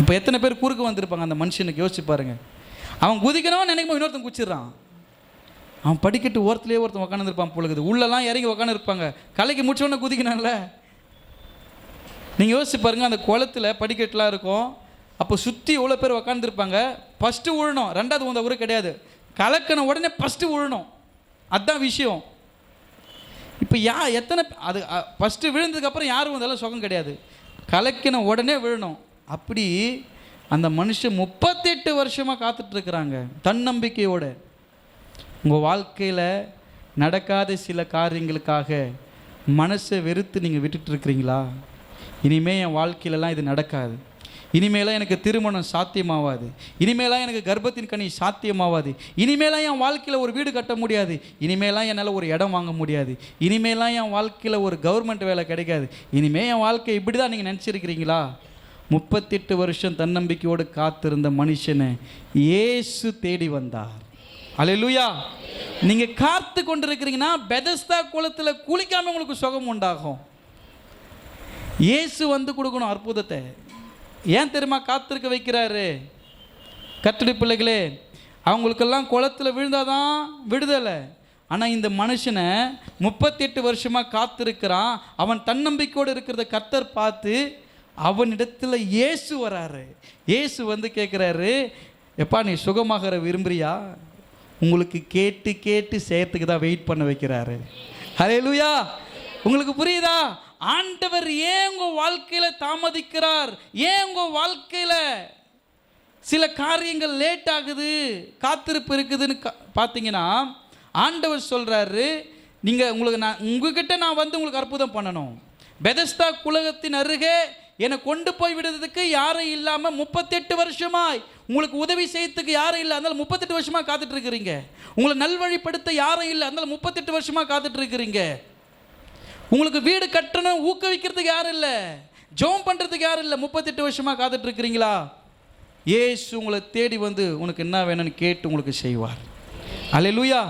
இப்போ எத்தனை பேர் குறுக்கு வந்திருப்பாங்க அந்த மனுஷனுக்கு? யோசிச்சு பாருங்க. அவன் குதிக்கணும்னு நினைக்கும் இன்னொருத்தன் குச்சிடுறான். அவன் படிக்கட்டு ஓரத்துலேயே ஒருத்தன் உட்காந்துருப்பான் பொழுது உள்ளெல்லாம் இறங்கி உக்காந்துருப்பாங்க. கலைக்கு முடிச்சோடனே குதிக்கணும்ல நீங்கள் யோசிச்சு பாருங்க அந்த குளத்துல படிக்கட்டுலாம் இருக்கும். அப்போ சுற்றி எவ்வளோ பேர் உக்காந்துருப்பாங்க? ஃபஸ்ட்டு உழணும். ரெண்டாவது உந்த ஊரு கிடையாது. கலக்கின உடனே ஃபஸ்ட்டு உழணும். அதுதான் விஷயம். இப்போ யா எத்தனை அது ஃபஸ்ட்டு விழுந்ததுக்கப்புறம் யாரும் வந்தாலும் சுகம் கிடையாது. கலக்கின உடனே விழணும். அப்படி அந்த மனுஷன் முப்பத்தெட்டு வருஷமாக காத்துட்ருக்குறாங்க. தன்னம்பிக்கையோடு. உங்கள் வாழ்க்கையில் நடக்காத சில காரியங்களுக்காக மனசை வெறுத்து நீங்கள் விட்டுட்டு இனிமேல் என் வாழ்க்கையிலலாம் இது நடக்காது. இனிமேலாம் எனக்கு திருமணம் சாத்தியமாவாது. இனிமேலாம் எனக்கு கர்ப்பத்தின் கனி சாத்தியமாவாது. இனிமேலாம் என் வாழ்க்கையில் ஒரு வீடு கட்ட முடியாது. இனிமேலாம் என்னால் ஒரு இடம் வாங்க முடியாது. இனிமேலாம் என் வாழ்க்கையில் ஒரு கவர்மெண்ட் வேலை கிடைக்காது. இனிமேல் என் வாழ்க்கை இப்படி தான் நீங்கள் நினச்சிருக்கிறீங்களா? முப்பத்தெட்டு வருஷம் தன்னம்பிக்கையோடு காத்திருந்த மனுஷனை இயேசு தேடி வந்தார். அல்லேலூயா நீங்க காத்து கொண்டிருக்கிறீங்கன்னா பெதஸ்தா குளத்துல குளிக்காம உங்களுக்கு சுகம் உண்டாகும். இயேசு வந்து கொடுக்கணும் அற்புதத்தை. ஏன் தெரியுமா? காத்திருக்க வைக்கிறாரு. கத்துடி பிள்ளைகளே அவங்களுக்கெல்லாம் குளத்துல விழுந்தாதான் விடுதலை. ஆனால் இந்த மனுஷனை முப்பத்தெட்டு வருஷமாக காத்திருக்கிறான். அவன் தன்னம்பிக்கையோடு இருக்கிறத கர்த்தர் பார்த்து அவனிடத்தில் இயேசு வராரு. இயேசு வந்து கேட்குறாரு எப்பா நீ சுகமாகிற விரும்புறியா? உங்களுக்கு கேட்டு கேட்டு செய்யறதுக்கு தான் வெயிட் பண்ண வைக்கிறாரு. ஹalleluya உங்களுக்கு புரியுதா? ஆண்டவர் ஏன் உங்கள் வாழ்க்கையில் தாமதிக்கிறார்? ஏன் உங்கள் வாழ்க்கையில் சில காரியங்கள் லேட் ஆகுது காத்திருப்பு இருக்குதுன்னு கா- பார்த்தீங்கன்னா ஆண்டவர் சொல்கிறாரு நீங்கள் உங்களுக்கு நான் உங்ககிட்ட நான் வந்து உங்களுக்கு அற்புதம் பண்ணணும். பெதஸ்தா குலகத்தின் அருகே என்னை கொண்டு போய் விடுறதுக்கு யாரும் இல்லாமல் முப்பத்தெட்டு வருஷமாய். உங்களுக்கு உதவி செய்யறதுக்கு யாரும் இல்லை அதனால் முப்பத்தெட்டு வருஷமாக காத்துட்டு இருக்கிறீங்க உங்களை நல்வழிப்படுத்த யாரும் இல்லை அதனால் முப்பத்தெட்டு வருஷமாக காத்துட்டு இருக்கிறீங்க உங்களுக்கு வீடு கட்டணும் ஊக்குவிக்கிறதுக்கு யாரும் இல்லை. ஜெபம் பண்ணுறதுக்கு யாரும் இல்லை முப்பத்தெட்டு வருஷமாக காத்துட்டு இருக்கிறீங்களா ஏசு உங்களை தேடி வந்து உனக்கு என்ன வேணும்னு கேட்டு உங்களுக்கு செய்வார். அலையலூயா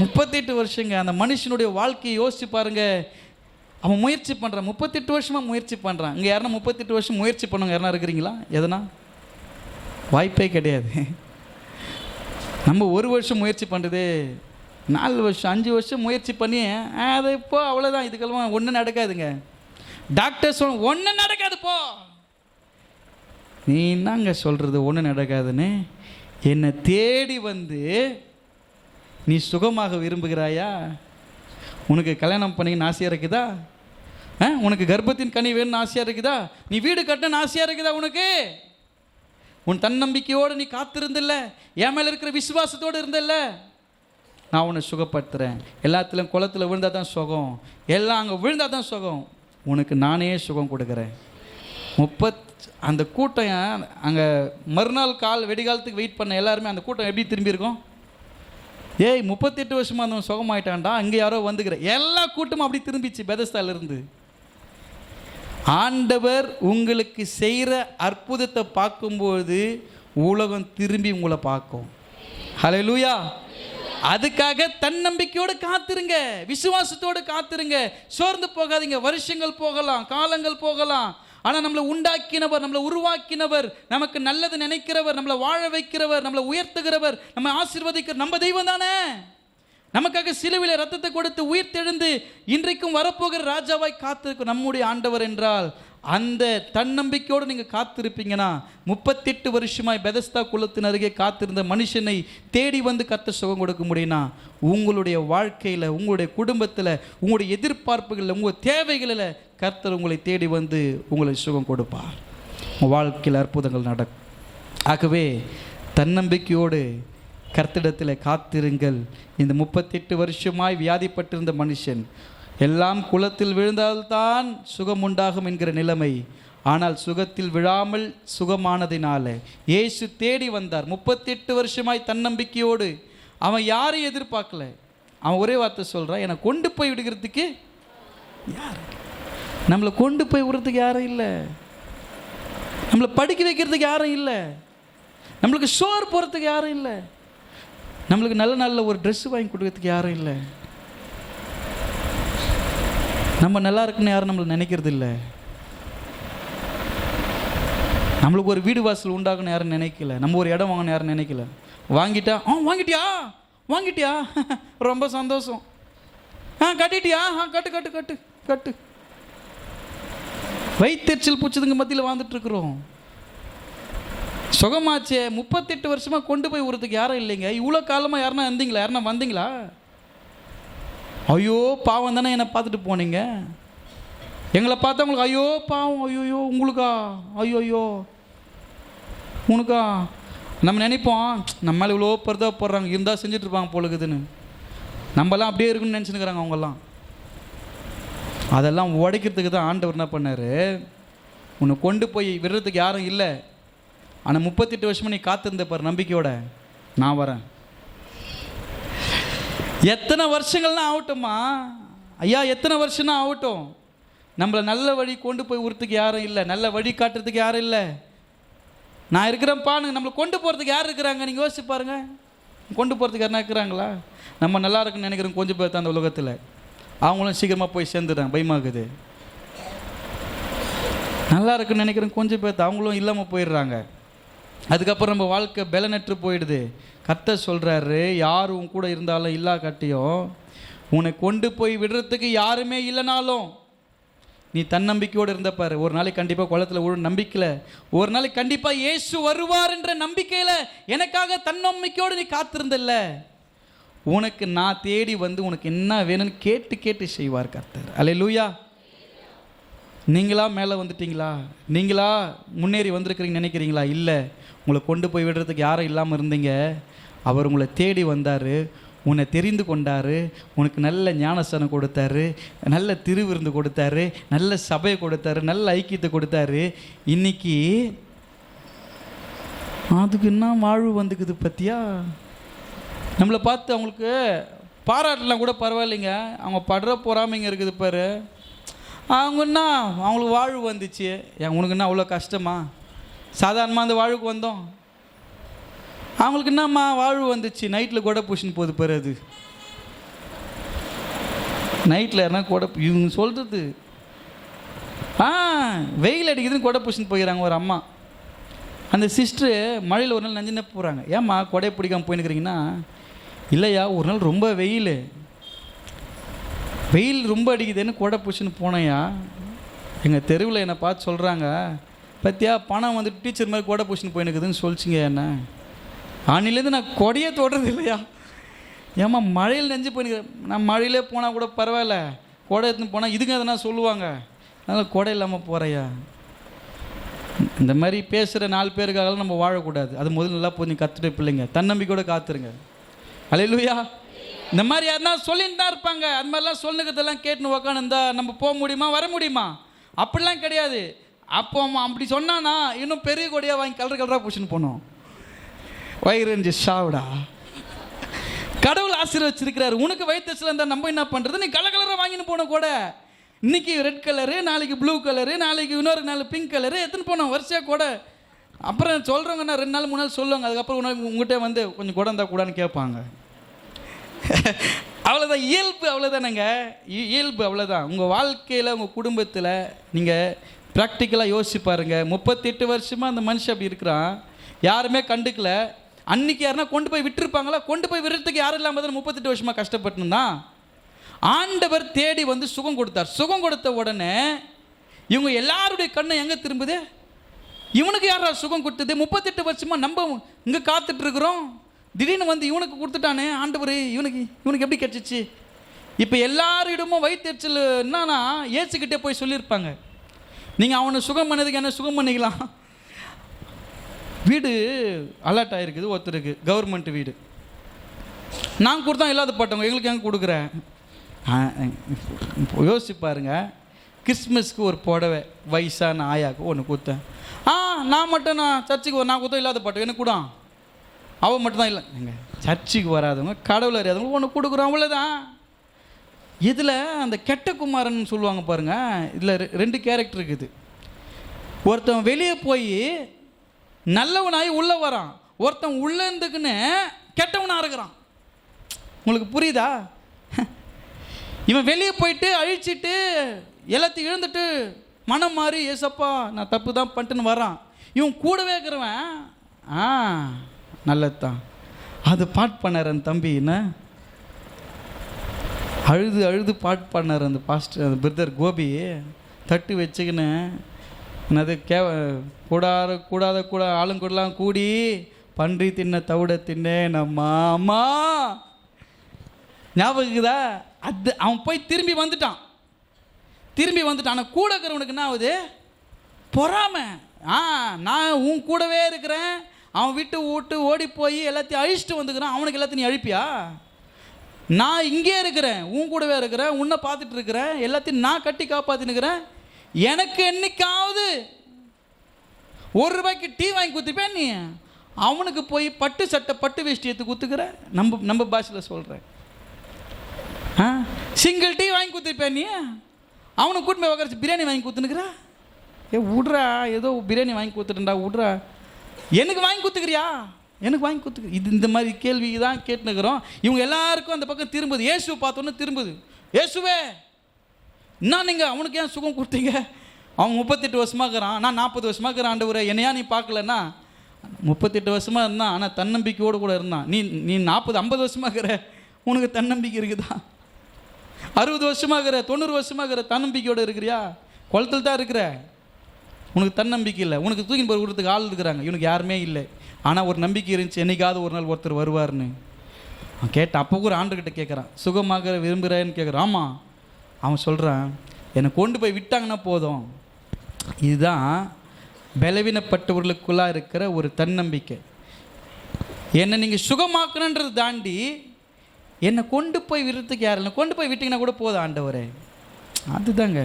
முப்பத்தெட்டு வருஷங்க அந்த மனுஷனுடைய வாழ்க்கையை யோசிச்சு பாருங்கள் அவன் முயற்சி பண்ணுறான் முப்பத்தெட்டு வருஷமாக முயற்சி பண்ணுறான் இங்கே யாருன்னா முப்பத்தெட்டு வருஷம் முயற்சி பண்ணவங்க யாரா இருக்கிறீங்களா? எதனா? வாய்ப்பே கிடையாது. நம்ம ஒரு வருஷம் முயற்சி பண்ணுறது நாலு வருஷம் அஞ்சு வருஷம் முயற்சி பண்ணி ஆ, அது இப்போ அவ்வளோதான் இதுக்கெல்லாம் ஒன்றும் நடக்காதுங்க. டாக்டர் சொல் ஒன்றும் நடக்காது போ. நீ என்னங்க சொல்கிறது ஒன்றும் நடக்காதுன்னு. என்னை தேடி வந்து நீ சுகமாக விரும்புகிறாயா? உனக்கு கல்யாணம் பண்ணிக்கின்னு ஆசையாக இருக்குதா உனக்கு கர்ப்பத்தின் கனி வேணும்னு ஆசையாக இருக்குதா? நீ வீடு கட்டணும்னு ஆசையாக இருக்குதா உனக்கு? உன் தன்னம்பிக்கையோடு நீ காத்திருந்தில்ல? என் மேலே இருக்கிற விசுவாசத்தோடு இருந்தில்ல? நான் உன்னை சுகப்படுத்துகிறேன் எல்லாத்துலையும் குளத்துல விழுந்தால் தான் சுகம். எல்லாம் அங்கே விழுந்தால் தான் சுகம். உனக்கு நானே சுகம் கொடுக்குறேன். முப்பத் அந்த கூட்டம் அங்கே மறுநாள் கால் வெடிகாலத்துக்கு வெயிட் பண்ண எல்லாருமே அந்த கூட்டம் எப்படி திரும்பி இருக்கும்? ஏய் முப்பத்தெட்டு வருஷமாக அந்த சுகமாயிட்டான்டா அங்கே யாரோ வந்துக்கிற. எல்லா கூட்டமும் அப்படி திரும்பிச்சு பெதஸ்தால இருந்து ஆண்டவர் உங்களுக்கு செய்கிற அற்புதத்தை பார்க்கும்போது உலகம் திரும்பி உங்களை பார்க்கும். ஹலோ லூயா அதுக்காக தன்னம்பிக்கையோடு காத்திருங்க விசுவாசத்தோடு காத்திருங்க. சோர்ந்து போகாதீங்க வருஷங்கள் போகலாம் காலங்கள் போகலாம். ஆனால் நம்மளை உண்டாக்கினவர் நம்மளை உருவாக்கினவர் நமக்கு நல்லது நினைக்கிறவர் நம்மளை வாழ வைக்கிறவர் நம்மளை உயர்த்துகிறவர் நம்ம ஆசிர்வதிக்கிற நம்ம தெய்வம் தானே? நமக்காக சிலுவில ரத்தத்தை கொடுத்து உயிர் தெழுந்து இன்றைக்கும் வரப்போகிற ராஜாவாய் காத்திருக்கும் நம்முடைய ஆண்டவர் என்றால் அந்த தன்னம்பிக்கையோடு நீங்கள் காத்திருப்பீங்கன்னா முப்பத்தெட்டு வருஷமாய் பெதஸ்தா குலத்தின் அருகே காத்திருந்த மனுஷனை தேடி வந்து கத்த சுகம் கொடுக்க முடியும்னா உங்களுடைய வாழ்க்கையில் உங்களுடைய குடும்பத்தில் உங்களுடைய எதிர்பார்ப்புகளில் உங்கள் தேவைகளில் கர்த்தர் உங்களை தேடி வந்து உங்களை சுகம் கொடுப்பார். உங்கள் வாழ்க்கையில் அற்புதங்கள் நடக்கும். ஆகவே தன்னம்பிக்கையோடு கர்த்திடத்தில் காத்திருங்கள். இந்த முப்பத்தெட்டு வருஷமாய் வியாதிப்பட்டிருந்த மனுஷன் எல்லாம் குளத்தில் விழுந்தால்தான் சுகம் உண்டாகும் என்கிற நிலைமை. ஆனால் சுகத்தில் விழாமல் சுகமானதினால இயேசு தேடி வந்தார். முப்பத்தெட்டு வருஷமாய் தன்னம்பிக்கையோடு. அவன் யாரையும் எதிர்பார்க்கல. அவன் ஒரே வார்த்தை சொல்கிறான் என்னை கொண்டு போய் விடுகிறதுக்கு யார்? நம்மளை கொண்டு போய் விடுறதுக்கு யாரும் இல்லை. நம்மளை படிக்க வைக்கிறதுக்கு யாரும் இல்லை. நம்மளுக்கு சோறு போகிறதுக்கு யாரும் இல்லை. நம்மளுக்கு நல்ல நல்ல ஒரு ட்ரெஸ் வாங்கி கொடுக்கறதுக்கு யாரும் இல்லை. நம்ம நல்லா இருக்குன்னு யாரும் நம்மளை நினைக்கிறது இல்லை. நம்மளுக்கு ஒரு வீடு வாசல் உண்டாகணும் யாரும் நினைக்கல. நம்ம ஒரு இடம் வாங்கணும் யாரும் நினைக்கல. வாங்கிட்டா ஆ வாங்கிட்டியா? வாங்கிட்டியா? ரொம்ப சந்தோஷம். ஆ கட்டிட்டியா? ஆ கட்டு கட்டு கட்டு கட்டு. வயிற்றுச்சல் பூச்சதுங்க மத்தியில் வாழ்ந்துட்டுருக்குறோம் இருக்கிறோம். சுகமாச்சே முப்பத்தெட்டு வருஷமாக கொண்டு போய் விடுறதுக்கு யாரும் இல்லைங்க. இவ்வளோ காலமாக யாருன்னா இருந்தீங்களா யாருனா வந்தீங்களா? ஐயோ பாவம் தானே என்னை பார்த்துட்டு போனீங்க. எங்களை பார்த்தா உங்களுக்கு ஐயோ பாவம் ஐயோயோ உங்களுக்கா? ஐயோ ஐயோ உனக்கா? நம்ம நினைப்போம் நம்ம இவ்வளோ பருதாக போடுறாங்க இருந்தால் செஞ்சிட்ருப்பாங்க போலுக்குதுன்னு நம்மலாம் அப்படியே இருக்குன்னு நினச்சினுக்கிறாங்க அவங்கெல்லாம். அதெல்லாம் உடைக்கிறதுக்கு தான் ஆண்டவர் என்ன பண்ணார்? உன்னை கொண்டு போய் விடுறதுக்கு யாரும் இல்லை. ஆனால் முப்பத்தெட்டு வருஷமாக நீ காத்திருந்த பாரு நம்பிக்கையோட. நான் வரேன். எத்தனை வருஷங்கள்லாம் ஆகட்டும்மா? ஐயா எத்தனை வருஷம்னா ஆகட்டும். நம்மளை நல்ல வழி கொண்டு போய் விடுறதுக்கு யாரும் இல்லை. நல்ல வழி காட்டுறதுக்கு யாரும் இல்லை. நான் இருக்கிறேன்ப்பா நம்மளை கொண்டு போகிறதுக்கு யார் இருக்கிறாங்க? நீங்கள் யோசிச்சு பாருங்க. கொண்டு போகிறதுக்கு யாருனா இருக்கிறாங்களா? நம்ம நல்லா இருக்குன்னு நினைக்கிறோம் கொஞ்சம் பேர் தான் அந்த உலகத்தில். அவங்களும் சீக்கிரமாக போய் சேர்ந்துடுறாங்க பயமாக்குது நல்லா இருக்குன்னு நினைக்கிறேன் கொஞ்சம் பேர் அவங்களும் இல்லாமல் போயிடுறாங்க. அதுக்கப்புறம் நம்ம வாழ்க்கை பலனற்று போயிடுது. கத்த சொல்கிறாரு யார் உன் கூட இருந்தாலும் இல்லா கட்டியும். உன்னை கொண்டு போய் விடுறதுக்கு யாருமே இல்லைனாலும் நீ தன்னம்பிக்கையோடு இருந்த பாரு. ஒரு நாளைக்கு கண்டிப்பாக குளத்தில் ஒரு நம்பிக்கையில் ஒரு நாளைக்கு கண்டிப்பாக இயேசு வருவார் என்ற நம்பிக்கையில் எனக்காக தன்னம்பிக்கையோடு நீ காத்திருந்தில்ல. உனக்கு நான் தேடி வந்து உனக்கு என்ன வேணும்னு கேட்டு கேட்டு செய்வார் கர்த்தர். அலே லூயா நீங்களா மேலே வந்துட்டீங்களா? நீங்களா முன்னேறி வந்திருக்கிறீங்க நினைக்கிறீங்களா? இல்லை. உங்களை கொண்டு போய் விடுறதுக்கு யாரும் இல்லாமல் இருந்தீங்க. அவர் உங்களை தேடி வந்தார். உன்னை தெரிந்து கொண்டார். உனக்கு நல்ல ஞானஸ்தானம் கொடுத்தாரு. நல்ல திருவிருந்து கொடுத்தாரு. நல்ல சபையை கொடுத்தாரு. நல்ல ஐக்கியத்தை கொடுத்தாரு. இன்னைக்கு அதுக்கு என்ன வாழ்வு வந்துக்குது பற்றியா நம்மளை பார்த்து அவங்களுக்கு பாராட்டலாம் கூட பரவாயில்லைங்க. அவங்க படுற பொறாமைங்க இருக்குது பாரு. அவங்க என்ன? அவங்களுக்கு வாழ்வு வந்துச்சு. உனக்கு என்ன அவ்வளோ கஷ்டமா? சாதாரணமாக அந்த வாழ்வுக்கு வந்தோம். அவங்களுக்கு என்னம்மா வாழ்வு வந்துச்சு? நைட்டில் கூட பூஷன் போகுது பாரு அது. நைட்டில் யாருன்னா கூட இவங்க சொல்கிறது ஆ வெயில் அடிக்குதுன்னு கொடை பூஷன் போயிடறாங்க ஒரு அம்மா. அந்த சிஸ்டரு மழையில் ஒரு நாள் நஞ்சுன்னு போகிறாங்க ஏம்மா கொடையை பிடிக்காமல் போயின்னுக்கிறீங்கன்னா இல்லையா ஒரு நாள் ரொம்ப வெயில். வெயில் ரொம்ப அடிக்குதுன்னு கொடை பூச்சின்னு போனேயா? எங்கள் தெருவில் என்னை பார்த்து சொல்கிறாங்க பத்தியா பணம் வந்துட்டு டீச்சர் மாதிரி கொடை பூச்சின்னு போயினுக்குதுன்னு சொல்லிச்சிங்க என்ன? அன்னிலேருந்து நான் கொடையே தொடுறது இல்லையா? ஏம்மா மழையில் நெஞ்சு போயினுக்கிறேன் நான் மழையிலே போனால் கூட பரவாயில்ல. கொடை எடுத்துன்னு போனால் இதுங்க எதனா சொல்லுவாங்க. அதனால் கொடை இல்லாமல் போகிறையா இந்த மாதிரி பேசுகிற நாலு பேருக்காக நம்ம வாழக்கூடாது. அது முதல்ல நல்லா போய் கற்றுட்டு பிள்ளைங்க தன்னம்பிக்கையோட காத்துருங்க. அலையிலுயா. இந்த மாதிரி யாருன்னா சொல்லிட்டு தான் இருப்பாங்க. அது மாதிரிலாம் சொல்லுங்கிறதெல்லாம் கேட்டுன்னு உக்காந்துருந்தா நம்ம போக முடியுமா? வர முடியுமா? அப்படிலாம் கிடையாது. அப்போ அப்படி சொன்னானா இன்னும் பெரிய கொடியாக வாங்கி கலர் கலராக பூச்சின்னு போனோம். வயிறு ஷாவுடா கடவுள் ஆசீர்வச்சிருக்கிறாரு. உனக்கு வயிற்றுல இருந்தால் நம்ம என்ன பண்ணுறது நீ கலர் கலராக வாங்கின்னு போன கூட. இன்னைக்கு ரெட் கலரு நாளைக்கு ப்ளூ கலரு நாளைக்கு இன்னொரு நாள் பிங்க் கலரு எத்தனை போனோம். வரிசையாக கூட. அப்புறம் சொல்கிறவங்கன்னா ரெண்டு நாள் மூணு நாள் சொல்லுவாங்க. அதுக்கப்புறம் உனக்கு உங்கள்கிட்ட வந்து கொஞ்சம் கூட இருந்தால் கூடான்னு கேட்பாங்க. அவ்வளோதான் இயல்பு அவ்வளோதானங்க இ- இயல்பு அவ்வளோதான் உங்கள் வாழ்க்கையில் உங்கள் குடும்பத்தில் நீங்கள் ப்ராக்டிக்கலாக யோசிச்சு பாருங்கள் முப்பத்தெட்டு வருஷமாக அந்த மனுஷன் அப்படி இருக்கிறான். யாருமே கண்டுக்கல. அன்னைக்கு யாருன்னா கொண்டு போய் விட்டுருப்பாங்களா? கொண்டு போய் விடுறதுக்கு யாரும் இல்லாமல் தான் முப்பத்தெட்டு வருஷமாக கஷ்டப்பட்டுருந்தான் ஆண்டவர் தேடி வந்து சுகம் கொடுத்தார். சுகம் கொடுத்த உடனே இவங்க எல்லாருடைய கண்ணை எங்கே திரும்புது? இவனுக்கு யாரா சுகம் கொடுத்தது? முப்பத்தெட்டு வருஷமாக நம்ம இங்கே காத்துட்டு இருக்கிறோம். திடீர்னு வந்து இவனுக்கு கொடுத்துட்டானே. ஆண்டவர் இவனுக்கு இவனுக்கு எப்படி கிடச்சிச்சு? இப்போ எல்லாரிடமும் வயிற்றுச்சல் என்னன்னா ஏசுக்கிட்டே போய் சொல்லியிருப்பாங்க. நீங்கள் அவனை சுகம் பண்ணதுக்கு என்ன சுகம் பண்ணிக்கலாம்? வீடு அலர்ட் ஆகிருக்குது ஒருத்தருக்கு. கவர்மெண்ட் வீடு. நான் கொடுத்தா இல்லாத பட்டவங்க எங்களுக்கு எங்கே கொடுக்குறேன் யோசிச்சு பாருங்க. கிறிஸ்மஸ்க்கு ஒரு புடவை வயசான ஆயாக்கு ஒன்று கொடுத்தேன். ஆ நான் மட்டும் நான் சர்ச்சுக்கு நான் கொடுத்தா இல்லாத பட்டம் எனக்கு கூட அவன் மட்டும் தான் இல்லை. எங்கள் சர்ச்சுக்கு வராதவங்க கடவுள் அறியாதவங்க ஒன்று கொடுக்குறோம் அவ்வளோதான் இதில் அந்த கெட்ட குமாரன் சொல்லுவாங்க பாருங்கள் இதில் ரெண்டு கேரக்டர் இருக்குது. ஒருத்தன் வெளியே போய் நல்லவனாகி உள்ளே வரான். ஒருத்தன் உள்ளே இருந்துக்குன்னு கெட்டவனாக இருக்கிறான். உங்களுக்கு புரியுதா? இவன் வெளியே போயிட்டு அழிச்சிட்டு எல்லாத்தையும் இழந்துட்டு மனம் மாறி ஏசப்பா நான் தப்பு தான் பண்ணிட்டுன்னு வரான். இவன் கூடவே இருக்கிறவன் ஆ நல்லது தான் அது பாட் பண்ணார் என் தம்பி என்ன? அழுது அழுது பாட்டு பாடினார் அந்த பாஸ்டர் அந்த பிரதர் கோபி. தட்டு வச்சுக்கின்னு என்னது கே கூடாத கூடாத கூட ஆளுங்கூடலாம் கூடி பன்றி தின்ன தவிட தின்னேன் அம்மா அம்மா. ஞாபகம் இருக்குதா? அது அவன் போய் திரும்பி வந்துட்டான். திரும்பி வந்துட்டான். ஆனால் கூட இருக்கிறவனுக்கு என்ன ஆகுது? பொறாமை. ஆ நான் உன் கூடவே இருக்கிறேன். அவன் விட்டு விட்டு ஓடி போய் எல்லாத்தையும் அழிச்சிட்டு வந்துக்கிறான். அவனுக்கு எல்லாத்தையும் நீ அழிப்பியா? நான் இங்கே இருக்கிறேன் உன் கூடவே இருக்கிறேன் உன்னை பார்த்துட்டு இருக்கிறேன் எல்லாத்தையும் நான் கட்டி காப்பாற்றினுக்கிறேன் எனக்கு என்னைக்காவது ஒரு ரூபாய்க்கு டீ வாங்கி குத்துப்பேன் நீ? அவனுக்கு போய் பட்டு சட்டை பட்டு வேஷ்டி எடுத்து குத்துக்கிற? நம்ம நம்ம பாஷையில் சொல்கிறேன் ஆ? சிங்கிள் டீ வாங்கி குத்துப்பேன் நீ? அவனுக்கு கூட்டு போய் பிரியாணி வாங்கி கொடுத்துனுக்குறா ஏ விட்றா ஏதோ பிரியாணி வாங்கி கொடுத்துட்டா விட்றா எனக்கு வாங்கி கொடுத்துக்கிறியா எனக்கு வாங்கி கொடுத்துக்கு. இது இந்த மாதிரி கேள்வி தான் கேட்டுனுக்குறோம். இவங்க எல்லாருக்கும் அந்த பக்கம் திரும்புது. இயேசுவை பார்த்தோன்னே திரும்புது. இயேசுவே என்ன நீங்கள் அவனுக்கு ஏன் சுகம் கொடுத்தீங்க? அவன் முப்பத்தெட்டு வருஷமாக இருக்கிறான். நான் நாற்பது வருஷமாக இருக்கிறான் ஆண்டவரே. என்னையா நீ பார்க்கலன்னா? முப்பத்தெட்டு வருஷமாக இருந்தான் ஆனால் தன்னம்பிக்கையோடு கூட இருந்தான். நீ நீ நாற்பது ஐம்பது வருஷமாக இருக்கிற உனக்கு தன்னம்பிக்கை இருக்குதா? அறுபது வருஷமாக இருக்கிற தொண்ணூறு வருஷமாக இருக்கிற தன்னம்பிக்கையோடு இருக்கிறியா? குளத்தில் தான் இருக்கிற. உனக்கு தன்னம்பிக்கை இல்லை. உனக்கு தூக்கி போய் விடுறதுக்கு ஆள் இருக்கிறாங்க. இவனுக்கு யாருமே இல்லை. ஆனால் ஒரு நம்பிக்கை இருந்துச்சு என்னைக்காவது ஒரு நாள் ஒருத்தர் வருவார்னு அவன் அப்போ கூட ஆண்டுகிட்ட கேட்குறான் சுகமாக விரும்புகிறேன்னு கேட்குறான் ஆமாம் அவன் சொல்கிறான் என்னை கொண்டு போய் விட்டாங்கன்னா போதும். இதுதான் பலவீனப்பட்டவர்களுக்குள்ளாக இருக்கிற ஒரு தன்னம்பிக்கை. என்னை நீங்கள் சுகமாக்கணுன்றது தாண்டி என்னை கொண்டு போய் விடுறதுக்கு யார் இல்லை. கொண்டு போய் விட்டிங்கன்னா கூட போதும் ஆண்டவரே. அதுதாங்க.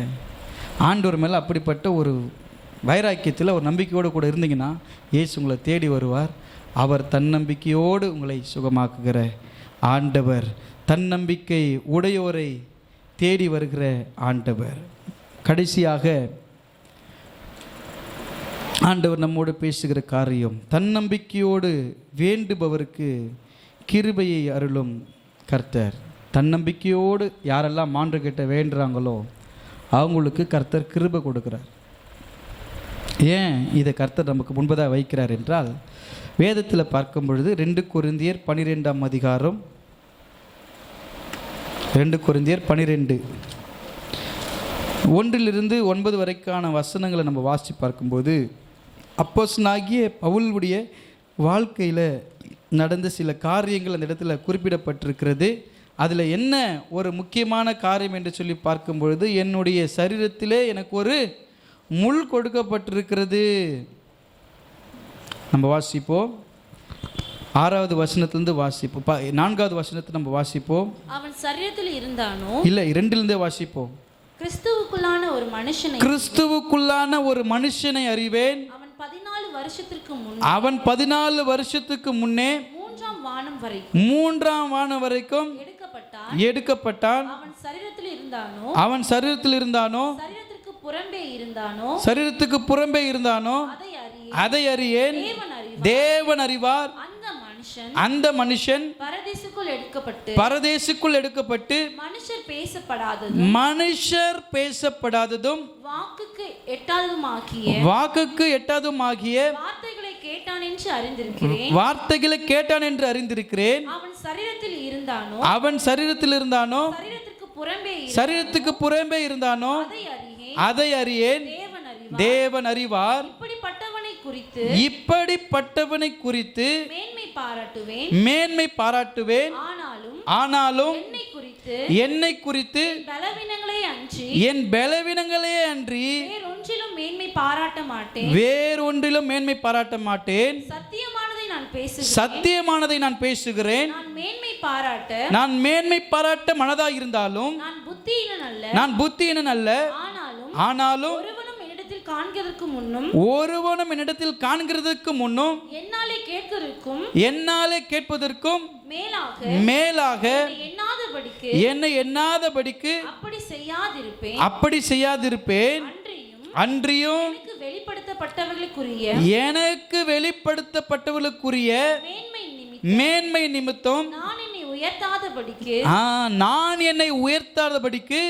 ஆண்டவர் மேலே அப்படிப்பட்ட ஒரு வைராக்கியத்தில் ஒரு நம்பிக்கையோடு கூட இருந்தீங்கன்னா இயேசு உங்களை தேடி வருவார். அவர் தன்னம்பிக்கையோடு உங்களை சுகமாக்குகிற ஆண்டவர். தன்னம்பிக்கை உடையோரை தேடி வருகிற ஆண்டவர். கடைசியாக ஆண்டவர் நம்மோடு பேசுகிற காரியம் தன்னம்பிக்கையோடு வேண்டுபவருக்கு கிருபையை அருளும் கர்த்தர். தன்னம்பிக்கையோடு யாரெல்லாம் மாண்டு கிட்ட வேண்டுறாங்களோ அவங்களுக்கு கர்த்தர் கிருபை கொடுக்குறார். ஏன் இதை கர்த்தர் நமக்கு முன்பதாக வைக்கிறார் என்றால் வேதத்தில் பார்க்கும் பொழுது ரெண்டு குருந்தியர் பனிரெண்டாம் அதிகாரம் ரெண்டு குருந்தியர் பனிரெண்டு. ஒன்றிலிருந்து ஒன்பது வரைக்கான வசனங்களை நம்ம வாசித்து பார்க்கும்போது அப்போஸ்னாகிய பவுலுடைய வாழ்க்கையில் நடந்த சில காரியங்கள் அந்த இடத்துல குறிப்பிடப்பட்டிருக்கிறது. அதில் என்ன ஒரு முக்கியமான காரியம் என்று சொல்லி பார்க்கும் பொழுது என்னுடைய சரீரத்திலே எனக்கு ஒரு முள் கொடுக்கப்பட்டிருக்கிறது. நம்ம வாசிப்போம். ஆறாவது வசனத்திலிருந்து வாசிப்போம். நான்காவது வசனத்தை நம்ம வாசிப்போம். அவன் சரீரத்தில் இருந்தானோ? இல்லை இரண்டிலிருந்தே வாசிப்போம். கிறிஸ்துவுக்குள்ளான ஒரு மனுஷனை கிறிஸ்துவுக்குள்ளான ஒரு மனுஷனை அறிவேன். அவன் பதினாலு வருஷத்திற்கு முன் அவன் பதினாலு வருஷத்துக்கு முன்னே மூன்றாம் வானம் வரை மூன்றாம் வானம் வரைக்கும் எடுக்கப்பட்டான். எடுக்கப்பட்டான். அவன் சரீரத்தில் இருந்தானோ? அவன் சரீரத்தில் இருந்தானோ? புறம்பே இருந்தானோ? சரீரத்துக்கு புறம்பே இருந்தானோ? அதை அறிய அதை அறியேன். தேவன் அறிவார். அந்த மனுஷன் பரதேசுக்குள் எடுக்கப்பட்டு பரதேசுக்குள் எடுக்கப்பட்டு மனுஷர் பேசப்படாததும் மனுஷர் பேசப்படாததும் வாக்குக்கு எட்டாததுமாக்கிய வாக்குக்கு எட்டாததுமாகிய வார்த்தைகளை கேட்டான் என்று அறிந்திருக்கிறேன். வார்த்தைகளை கேட்டான் என்று அறிந்திருக்கிறேன். அவன் சரீரத்தில் இருந்தானோ? அவன் சரீரத்தில் இருந்தானோ? சரீரத்திற்கு புறம்பே சரீரத்துக்கு புறம்பே இருந்தானோ? அதை அதை அறியேன். தேவன் அறிவார். இப்படிப்பட்டவனை குறித்து இப்படிப்பட்டவனை குறித்து மேன்மை பாராட்டுவேன். மேன்மை பாராட்டுவேன். ஆனாலும் ஆனாலும் என்னை குறித்து என்னை குறித்து பலவீனங்களே அன்றி என் பலவீனங்களே அன்றி வேறொன்றிலும் மேன்மை பாராட்ட மாட்டேன். வேறொன்றிலும் மேன்மை பாராட்ட மாட்டேன். சத்தியமானதை நான் பேசுகிறேன். சத்தியமானதை நான் பேசுகிறேன். நான் மேன்மை பாராட்ட நான் மேன்மை பாராட்ட மனதா இருந்தாலும் நான் புத்தியினன் அல்ல. நான் புத்தியனன் அல்ல. ஆனாலும் காண்கிறதற்கு முன்னும் ஒருவனும் என்னிடத்தில் காண்கிறதுக்கு முன்னும் என்னாலே கேட்கிறதுக்கும் என்னாலே கேட்பதற்கும் மேலாக மேலாக எண்ணாதபடிக்கு என்னை எண்ணாதபடிக்கு அப்படி செய்யாதிருப்பேன். அப்படி செய்யாதிருப்பேன். அன்றியும் வெளிப்படுத்தப்பட்டவர்களுக்குரிய எனக்கு வெளிப்படுத்தப்பட்டவர்களுக்குரிய மேன்மை நிமித்தம் நான் என்னை உயர்த்தாதபடிக்கு நான் என்னை உயர்த்தாதபடிக்கு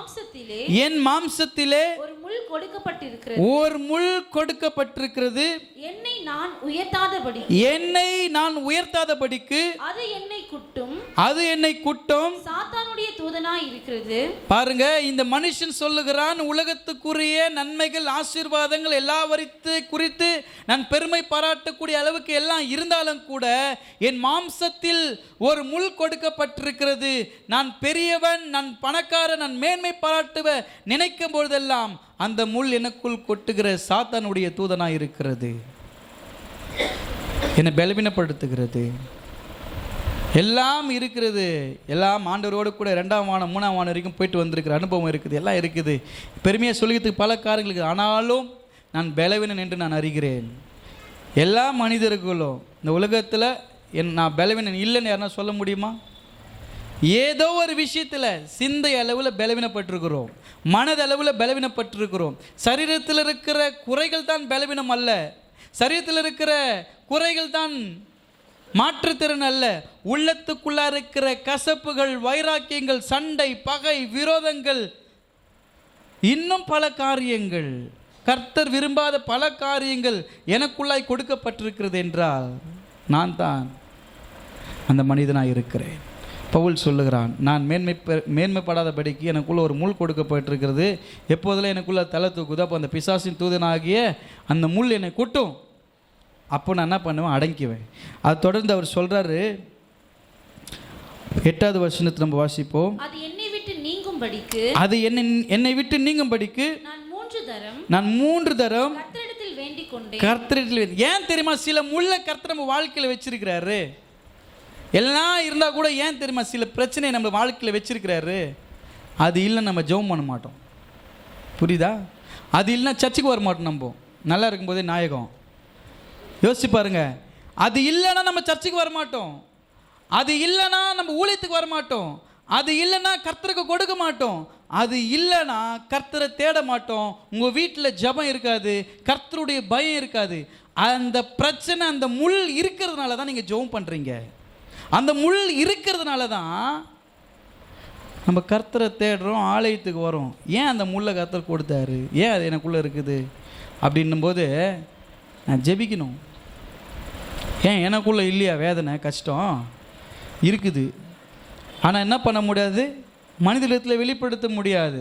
மாம்சத்திலே என் மாம்சத்திலே ஒரு முள் கொடுக்கப்பட்டிருக்கிறது. ஓர் முள் கொடுக்கப்பட்டிருக்கிறது. என்னை நான் உயர்த்தாதபடி என்னை நான் உயர்த்தாதபடிக்கு அது என்னை குட்டும். அது என்னை குட்டும். சாத்தானுடைய இருக்கிறது. பாருங்க இந்த மனுஷன் சொல்லுகிறான் உலகத்துக்குரிய நன்மைகள் ஆசீர்வாதங்கள் எல்லாவரித்து குறித்து நான் பெருமை பாராட்டக்கூடிய அளவுக்கு எல்லாம் இருந்தாலும் கூட என் மாம்சத்தில் ஒரு முள் கொடுக்கப்பட்டிருக்கிறது. நான் பெரியவன் நான் பணக்காரன் நான் மேன்மை பாராட்டுவ நினைக்கும் பொழுதெல்லாம் அந்த முள் எனக்குள் கொட்டுகிற சாத்தானுடைய தூதனாய் இருக்கிறது. என்னை பலவீனப்படுத்துகிறது. எல்லாம் இருக்கிறது. எல்லாம் ஆண்டவரோடு கூட ரெண்டாம் வானம் மூணாம் வானம் வரைக்கும் போயிட்டு வந்திருக்கிற அனுபவம் இருக்குது. எல்லாம் இருக்குது. பெருமையாக சொல்லிக்கிறதுக்கு பல காரியங்கள் இருக்குது. ஆனாலும் நான் பலவீனன் என்று நான் அறிகிறேன். எல்லா மனிதர்களும் இந்த உலகத்தில் என் நான் பலவீனன் இல்லைன்னு யாருன்னா சொல்ல முடியுமா? ஏதோ ஒரு விஷயத்தில் சிந்தை அளவில் பலவீனப்பட்டிருக்கிறோம். மனதளவில் பலவீனப்பட்டிருக்கிறோம். சரீரத்தில் இருக்கிற குறைகள் தான் பலவீனம் அல்ல. சரீரத்தில் இருக்கிற குறைகள் தான் மாற்றுத்திறன் அல்ல. உள்ளத்துக்குள்ளா இருக்கிற கசப்புகள் வைராக்கியங்கள் சண்டை பகை விரோதங்கள் இன்னும் பல காரியங்கள். கர்த்தர் விரும்பாத பல காரியங்கள் எனக்குள்ளாய் கொடுக்கப்பட்டிருக்கிறது என்றால் நான் தான் அந்த மனிதனாக இருக்கிறேன். பவுல் சொல்லுகிறான் நான் மேன்மை மேன்மைப்படாதபடிக்கு எனக்குள்ளே ஒரு முள் கொடுக்கப்பட்டிருக்கிறது. எப்போதெல்லாம் எனக்குள்ளே தலை தூக்குதோ அப்போ அந்த பிசாசின் தூதனாகிய அந்த முள் என்னை கொட்டும். அப்போ நான் என்ன பண்ணுவேன்? அடங்கிக்குவேன். அது தொடர்ந்து அவர் சொல்கிறாரு எட்டாவது வருஷத்தை நம்ம வாசிப்போம். அது என்னை விட்டு நீங்கும்படிக்கு அது என்னை என்னை விட்டு நீங்கும்படிக்கு நான் மூன்று தரம் நான் மூன்று தரம் கர்த்தரிடத்தில் வேண்டிக் கொண்டேன் கர்த்தரிடத்தில் ஏன் தெரியுமா? சில முள்ள கர்த்தர் நம்ம வாழ்க்கையில் வச்சிருக்கிறாரு. எல்லாம் இருந்தால் கூட ஏன் தெரியுமா? சில பிரச்சனையை நம்ம வாழ்க்கையில் வச்சிருக்கிறாரு. அது இல்லை நம்ம ஜெபம் பண்ண மாட்டோம். புரியுதா? அது இல்லைன்னா சர்ச்சுக்கு வர மாட்டோம் நம்ம. நல்லா இருக்கும்போதே நாயகம். யோசிச்சு பாருங்க. அது இல்லைன்னா நம்ம சர்ச்சுக்கு வர மாட்டோம் அது இல்லைன்னா நம்ம ஊழியத்துக்கு வர மாட்டோம் அது இல்லைன்னா கர்த்தருக்கு கொடுக்க மாட்டோம். அது இல்லைன்னா கர்த்தரை தேட மாட்டோம். உங்கள் வீட்டில் ஜெபம் இருக்காது கர்த்தருடைய பயம் இருக்காது. அந்த பிரச்சனை அந்த முள் இருக்கிறதுனால தான் நீங்கள் ஜெபம் பண்ணுறீங்க அந்த முள் இருக்கிறதுனால தான் நம்ம கர்த்தரை தேடுறோம் ஆலயத்துக்கு வரோம். ஏன் அந்த முள்ளை கர்த்தர் கொடுத்தாரு? ஏன் அது எனக்குள்ளே இருக்குது? அப்படின்னும்போது நான் ஜெபிக்கணும். ஏன் எனக்குள்ளே இல்லையா வேதனை கஷ்டம்? இருக்குது. ஆனால் என்ன பண்ண முடியாது? மனிதத்தில் வெளிப்படுத்த முடியாது.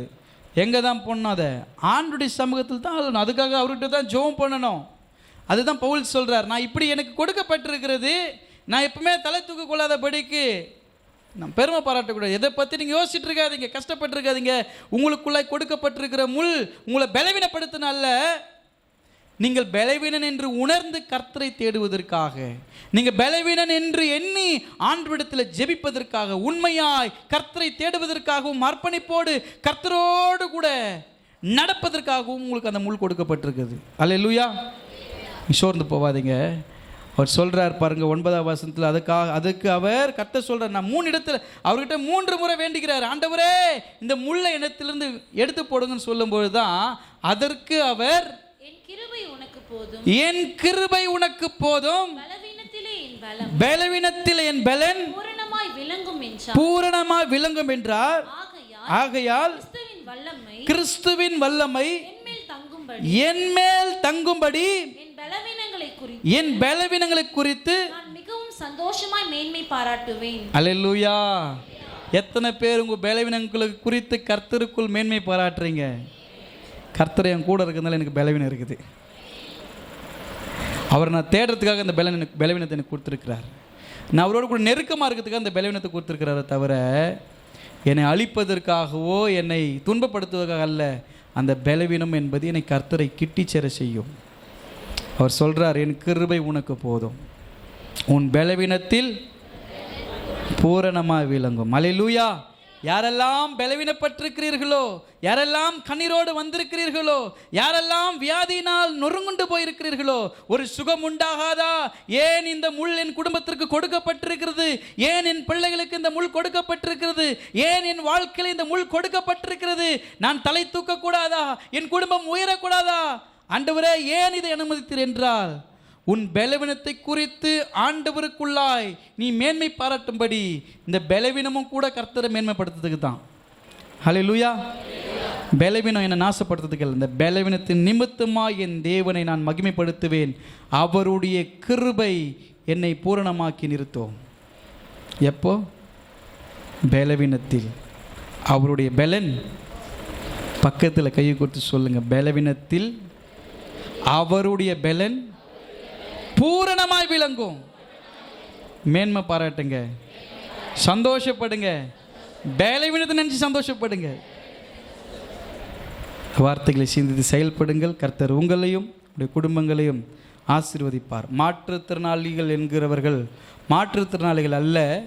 எங்கே தான் போடணும் அதை? ஆண்டுடைய சமூகத்தில் தான் அதுக்காக அவர்கிட்ட தான் ஜோம் பண்ணணும். அதுதான் பவுல் சொல்கிறார் நான் இப்படி எனக்கு கொடுக்கப்பட்டிருக்கிறது நான் எப்பவுமே தலை தூக்க கொள்ளாதபடிக்கு நான் பெருமை பாராட்டக்கூடாது. எதை பற்றி நீங்கள் யோசிச்சுட்டு இருக்காதீங்க கஷ்டப்பட்டுருக்காதீங்க. உங்களுக்குள்ளாய் கொடுக்கப்பட்டிருக்கிற முள் உங்களை பலவீனப்படுத்தினால நீங்கள் பலவீனன் என்று உணர்ந்து கர்த்தரை தேடுவதற்காக நீங்கள் பலவீனன் என்று எண்ணி ஆண்டவிடத்தில் ஜெபிப்பதற்காக உண்மையாய் கர்த்தரை தேடுவதற்காகவும் அர்ப்பணிப்போடு கர்த்தரோடு கூட நடப்பதற்காகவும் உங்களுக்கு அந்த முள் கொடுக்கப்பட்டிருக்குது அல்லேலூயா சோர்ந்து போவாதீங்க. அவர் சொல்கிறார் பாருங்க ஒன்பதாம் வசனத்தில் அதுக்காக அதுக்கு அவர் கத்த சொல்கிறார் நான் மூணு இடத்துல அவர்கிட்ட மூன்று முறை வேண்டுகிறார். ஆண்டவரே இந்த முல்லை இடத்திலிருந்து எடுத்து போடுங்கன்னு சொல்லும்போது தான் அதற்கு அவர் என் கிருபை உனக்கு போதும். என் கிருபை உனக்கு போதும் பலவீனத்திலே என் பலன். பூரணமாய் விளங்கும் என்றார். பூரணமாய் விளங்கும் என்றார். ஆகையால் கிறிஸ்துவின் வல்லமை என் மேல் தங்கும்படி என் பலவீனங்களை குறித்து மிகவும் சந்தோஷமாய் மேன்மை பாராட்டுவேன். அல்லேலூயா. எத்தனை பேர் உங்கள் பலவீனங்களுக்கு குறித்து கர்த்தருக்குள் மேன்மை பாராட்டுறீங்க? கர்த்தர் என் கூட இருக்கிறதுனால எனக்கு பலவீனம் இருக்குது. அவர் நான் தேடுறதுக்காக அந்த பலவீன பலவீனத்தை எனக்கு கொடுத்துருக்கிறார். நான் அவரோட கூட நெருக்கமாக இருக்கிறதுக்காக அந்த பலவீனத்தை கொடுத்துருக்கிறார தவிர என்னை அழிப்பதற்காகவோ என்னை துன்பப்படுத்துவதற்காக அல்ல அந்த பலவீனம் என்பது என்னை கர்த்தரை கிட்டிச் சேர செய்யும். அவர் சொல்கிறார் என் கிருபை உனக்கு போதும். உன் பலவீனத்தில் பூரணமாக விளங்கும். அலையிலூயா யாரெல்லாம் பலவீனப்பட்டிருக்கிறீர்களோ யாரெல்லாம் கண்ணீரோடு வந்திருக்கிறீர்களோ யாரெல்லாம் வியாதியினால் நொறுங்குண்டு போயிருக்கிறீர்களோ ஒரு சுகம் உண்டாகாதா? ஏன் இந்த முள் என் குடும்பத்திற்கு கொடுக்கப்பட்டிருக்கிறது? ஏன் என் பிள்ளைகளுக்கு இந்த முள் கொடுக்கப்பட்டிருக்கிறது? ஏன் என் வாழ்க்கையில் இந்த முள் கொடுக்கப்பட்டிருக்கிறது? நான் தலை தூக்கக்கூடாதா? என் குடும்பம் உயரக்கூடாதா? ஆண்டவரே ஏன் இதை அனுமதித்தீர் என்றால் உன் பலவீனத்தை குறித்து ஆண்டவருக்குள்ளாய் நீ மேன்மை பாராட்டும்படி இந்த பலவீனமும் கூட கர்த்தரை மேன்மைப்படுத்துறதுக்கு தான் ஹalleluya பலவீனம் என்னை நாசப்படுத்துறதுக்கு இல்லை. இந்த பலவீனத்தின் நிமித்தமாக என் தேவனை நான் மகிமைப்படுத்துவேன். அவருடைய கிருபை என்னை பூரணமாக்கி நிறுத்தும். எப்போ? பலவீனத்தில். அவருடைய பலன். பக்கத்தில் கை கொடுத்து சொல்லுங்கள் பலவீனத்தில் அவருடைய பலன். பூரணமாய் விளங்கும். மேன்மை பாராட்டுங்க. சந்தோஷப்படுங்க. பலவீனத்தை நினச்சி சந்தோஷப்படுங்க. வார்த்தைகளை சிந்தித்து செயல்படுங்கள். கர்த்தர் உங்களையும் உடைய குடும்பங்களையும் ஆசீர்வதிப்பார். மாற்றுத்திறனாளிகள் என்கிறவர்கள் மாற்றுத்திறனாளிகள் அல்ல.